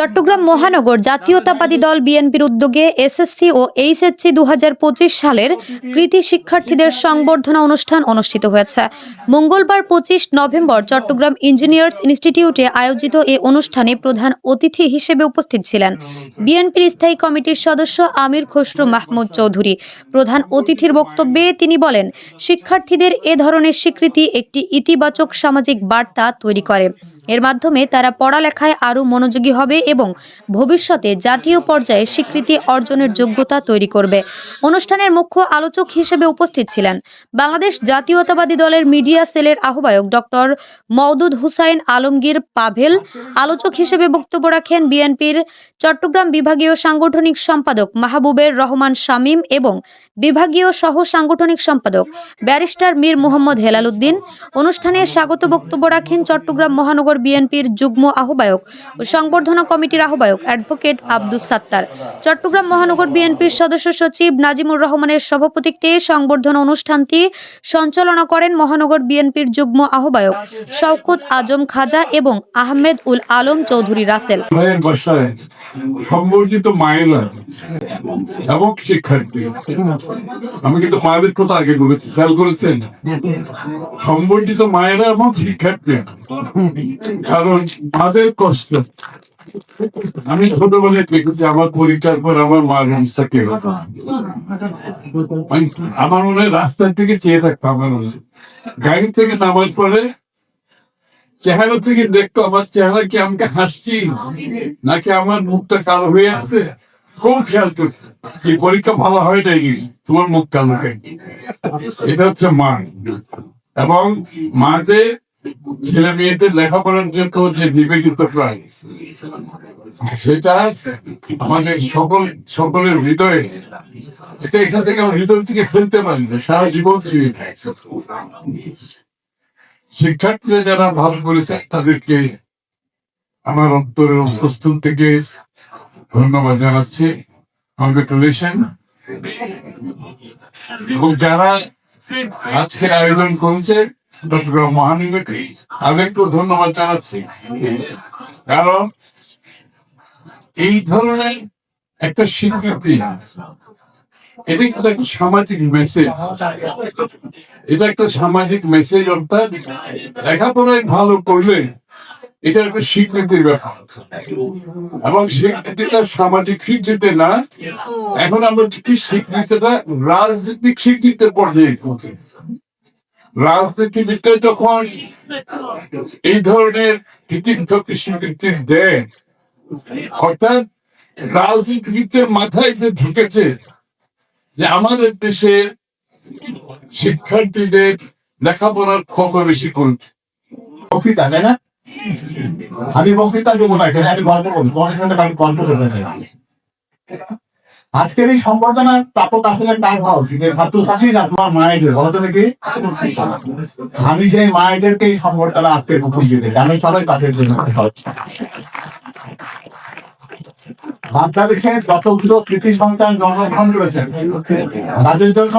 চট্টগ্রাম মহানগর জাতীয়তাবাদী দল বিএনপির উদ্যোগে এসএসসি ও এইচএসসি দু হাজার পঁচিশ সালের কৃতি শিক্ষার্থীদের সংবর্ধনা অনুষ্ঠান অনুষ্ঠিত হয়েছে। মঙ্গলবার পঁচিশ নভেম্বর চট্টগ্রাম ইঞ্জিনিয়ার্স ইনস্টিটিউটে আয়োজিত এ অনুষ্ঠানে প্রধান অতিথি হিসেবে উপস্থিত ছিলেন বিএনপির স্থায়ী কমিটির সদস্য আমির খসরু মাহমুদ চৌধুরী। প্রধান অতিথির বক্তব্যে তিনি বলেন, শিক্ষার্থীদের এ ধরনের স্বীকৃতি একটি ইতিবাচক সামাজিক বার্তা তৈরি করে। এর মাধ্যমে তারা পড়ালেখায় আরও মনোযোগী হবে এবং ভবিষ্যতে জাতীয় পর্যায়ে স্বীকৃতি অর্জনের যোগ্যতা তৈরি করবে। অনুষ্ঠানের মুখ্য আলোচক হিসেবে উপস্থিত ছিলেন বাংলাদেশ জাতীয়তাবাদী দলের মিডিয়া সেলের আহ্বায়ক ডক্টর মওদুদ হুসাইন আলমগীর পাভেল। আলোচক হিসেবে বক্তব্য রাখেন বিএনপির চট্টগ্রাম বিভাগীয় সাংগঠনিক সম্পাদক মাহবুবের রহমান শামীম এবং বিভাগীয় সহ সাংগঠনিক সম্পাদক ব্যারিস্টার মীর মোহাম্মদ হেলালুদ্দিন অনুষ্ঠানে স্বাগত বক্তব্য রাখেন চট্টগ্রাম মহানগর বিএনপির যুগ্ম আহ্বায়ক ও সংবর্ধনা কমিটির আহ্বায়ক অ্যাডভোকেট আব্দুস সাত্তার। চট্টগ্রাম মহানগর বিএনপির সদস্য সচিব নাজিমুর রহমানের সভাপতিত্বে সংবর্ধনা অনুষ্ঠানটি সঞ্চালনা করেন মহানগর বিএনপির যুগ্ম আহ্বায়ক শওকত আজম খাজা এবং আহমেদ উল আলম চৌধুরী রাসেল। সম্বর্ধিত মায়েরা এবং শিক্ষার্থী। আমি কিন্তু মায়েদের কথা আগে বলেছি, খেয়াল করেছেন? সম্বর্ধিত মায়েরা এবং শিক্ষার্থী। কারণ মাদের কষ্ট। আমি ছোটবেলায় দেখেছি, আমার পর আমার মার অবস্থা কে আমার মনে হয় রাস্তার থেকে চেয়ে থাকতো আমার মনে। গাড়ি থেকে নামার পরে চেহারা থেকে দেখতো, আমার চেহারা কি আমাকে হাসছি? নাকি আমার মুখটা কালো হয়ে আছে? খুব খেয়াল করছে। এই পরীক্ষা ভালো হয় নাকি তোমার মুখ কালো এটা হচ্ছে মা। এবং মাদের ছেলে মেয়েদের লেখাপড়ার জন্য যে প্রায় সেটা আমাদের সকল, সকলের হৃদয়ে। এটা এখান থেকে আমার হৃদয় থেকে ফেলতে পারি না, সারা জীবন শিক্ষার্থীরা যারা ভালো করেছে তাদেরকে আমার অন্তরের অন্তঃস্থল থেকে ধন্যবাদ জানাচ্ছি। কংগ্রেচুলেশন এবং যারা আজকের আয়োজন করেছে ধন্যবাদ জানাচ্ছি। কারণ এই ধরনের একটা স্বীকৃতি, এটা একটা সামাজিক মেসেজ এটা একটা সামাজিক মেসেজ অর্থাৎ লেখাপড়ায় ভালো করলে এটা একটা স্বীকৃতির ব্যাপার। এবং স্বীকৃতিটা সামাজিক স্বীকৃতি না, এখন আমরা দেখি স্বীকৃতিটা রাজনৈতিক স্বীকৃতির পর্যায়ে রাজনীতিবিদরা যখন এই ধরনের কৃতিত্বকে স্বীকৃতি দেয় অর্থাৎ রাজনীতিবিদদের মাথায় যে ঢুকেছে যে আমাদের দেশে শিক্ষার্থীদের লেখাপড়ার খোঁজ বেশি করছে বক্তৃতা, তাই না? আমি বক্তৃতা দেবো না, এখানে আমি গল্প করব আমি গল্প চাই আজকের এই সম্বর্ধনা প্রাপক আসলে তাই হওয়া উচিত যে ছাত্রছাত্রী না, তোমার মায়েদের, বলো তো দেখি। আমি সেই মায়েদেরকে এই সম্বর্ধনা আজকে প্রথম দিতে আমি সবাই তাদের জন্য বাংলাদেশের যতগুলো কৃষি সন্তান জন্মগ্রহণ করেছেন তাদের জন্য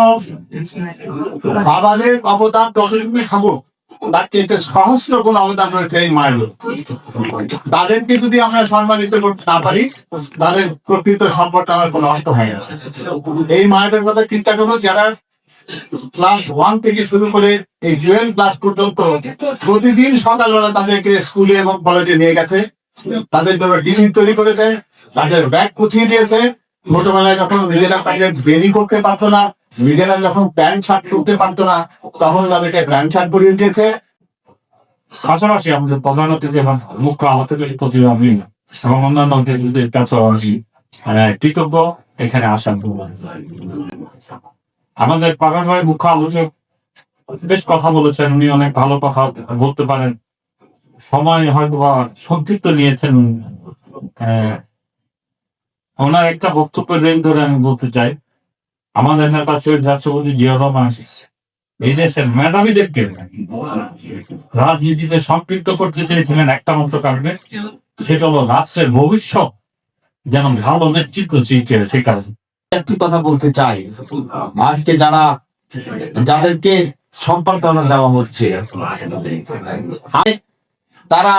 বাবাদের অবদান ততটুকুই খাব তার সহস্র গুণ অবদান রয়েছে এই মায়ের তাদেরকে যদি আমরা সম্মানিত করতে না পারি, তাদের প্রকৃত আমার কোনো অর্থ হয় না। এই মায়েদের কথা চিন্তা করব যারা ক্লাস ওয়ান থেকে শুরু করে এই টুয়েলভ ক্লাস পর্যন্ত প্রতিদিন সকালবেলা তাদেরকে স্কুলে এবং কলেজে নিয়ে গেছে। তাদের জন্য টিফিন তৈরি করেছে, তাদের ব্যাগ গুছিয়ে দিয়েছে। ছোটবেলায় যখন নিজেরা তাদের বেরি করতে পারতো না। নিজেরা যখন প্যান্ট শার্ট করতে পারতো না, তখন তাদেরকে প্যান্ট শার্ট পরিয়ে দিয়েছে। পাশাপাশি আমাদের প্রধান অতিথি এবং মুখ্য আমাদের প্রতি এবং অন্যান্য অতিথিদের কাছেও কৃতজ্ঞ, এখানে আসার আমাদের পাগান ভাই মুখ্য আলোচক বেশ কথা বলেছেন, উনি অনেক ভালো কথা বলতে পারেন। সময় হয়তো বা সংক্ষিপ্ত নিয়েছেন উনি। ওনার একটা বক্তব্য রেল ধরে আমি বলতে চাই। আমাদের নেতা শহীদ রাষ্ট্রপতি জিয়া রহমান। এই দেশের মেধাবীদেরকে রাজনীতিতে সম্পৃক্ত করতে চেয়েছিলেন একটা মাত্র কারণে, সেটা হলো রাষ্ট্রের ভবিষ্যৎ যেন ভালো নেতৃত্ব সেই কারণে। একটি কথা বলতে চাই, আজকে যারা যাদেরকে সম্পাদনা দেওয়া হচ্ছে তারা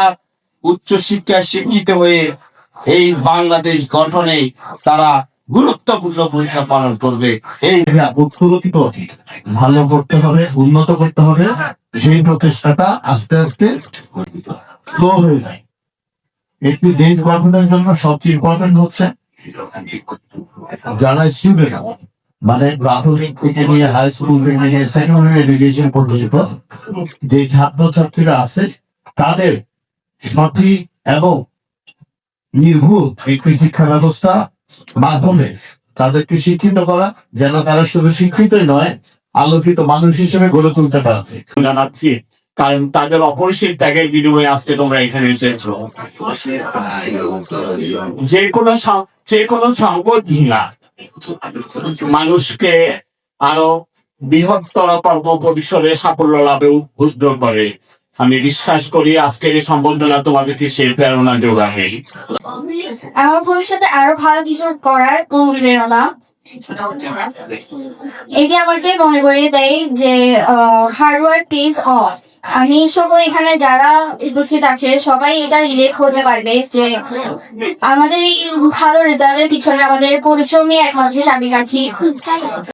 উচ্চ শিক্ষায় শিক্ষিত হয়ে এই বাংলাদেশ গঠনে তারা গুরুত্বপূর্ণ ভূমিকা পালন করবে। এই উত্তরোত্তর ভালো করতে হবে, উন্নত করতে হবে। সেই প্রচেষ্টাটা আস্তে আস্তে স্লো হয়ে যায়। একটি দেশ গঠনের জন্য সবচেয়ে ইম্পর্টেন্ট হচ্ছে যারা স্টুডেন্ট মানে প্রাথমিক থেকে নিয়ে হাই স্কুল থেকে নিয়ে সেকেন্ডারি এডুকেশন পর্যন্ত যে ছাত্রছাত্রীরা আছে, তাদের সঠিক এবং নির্ভুল একটি শিক্ষা ব্যবস্থা মাধ্যমে তাদেরকে শিক্ষিত করা, যেন তারা শুধু শিক্ষিতই নয়, আলোকিত মানুষ হিসেবে গড়ে তুলতে পারে জানাচ্ছি কারণ তাদের অপরিসীম ত্যাগের বিনিময়ে আজকে তোমরা এখানে এসেছ। যে কোনো যে কোনো সংগঠন মানুষকে আরও বৃহত্তর কর্ম পরিসরে সাফল্য লাভে উদ্বুদ্ধ করে। আমি বিশ্বাস করি আজকের এই সম্বর্ধনা তোমাদেরকে সেই প্রেরণা যোগাবে। আমার ভবিষ্যতে আরও ভালো কিছু করার অনুপ্রেরণা এটি আমাকে মনে করিয়ে দেয় যে হার্ড ওয়ার্ক ইজ অফ আমি সবাই এখানে যারা উপস্থিত আছে, সবাই এটা রিলেট করতে পারবে যে, আমাদের এই ভালো রেজাল্টের পিছনে আমাদের পরিশ্রমী একমাত্র চাবিকাঠি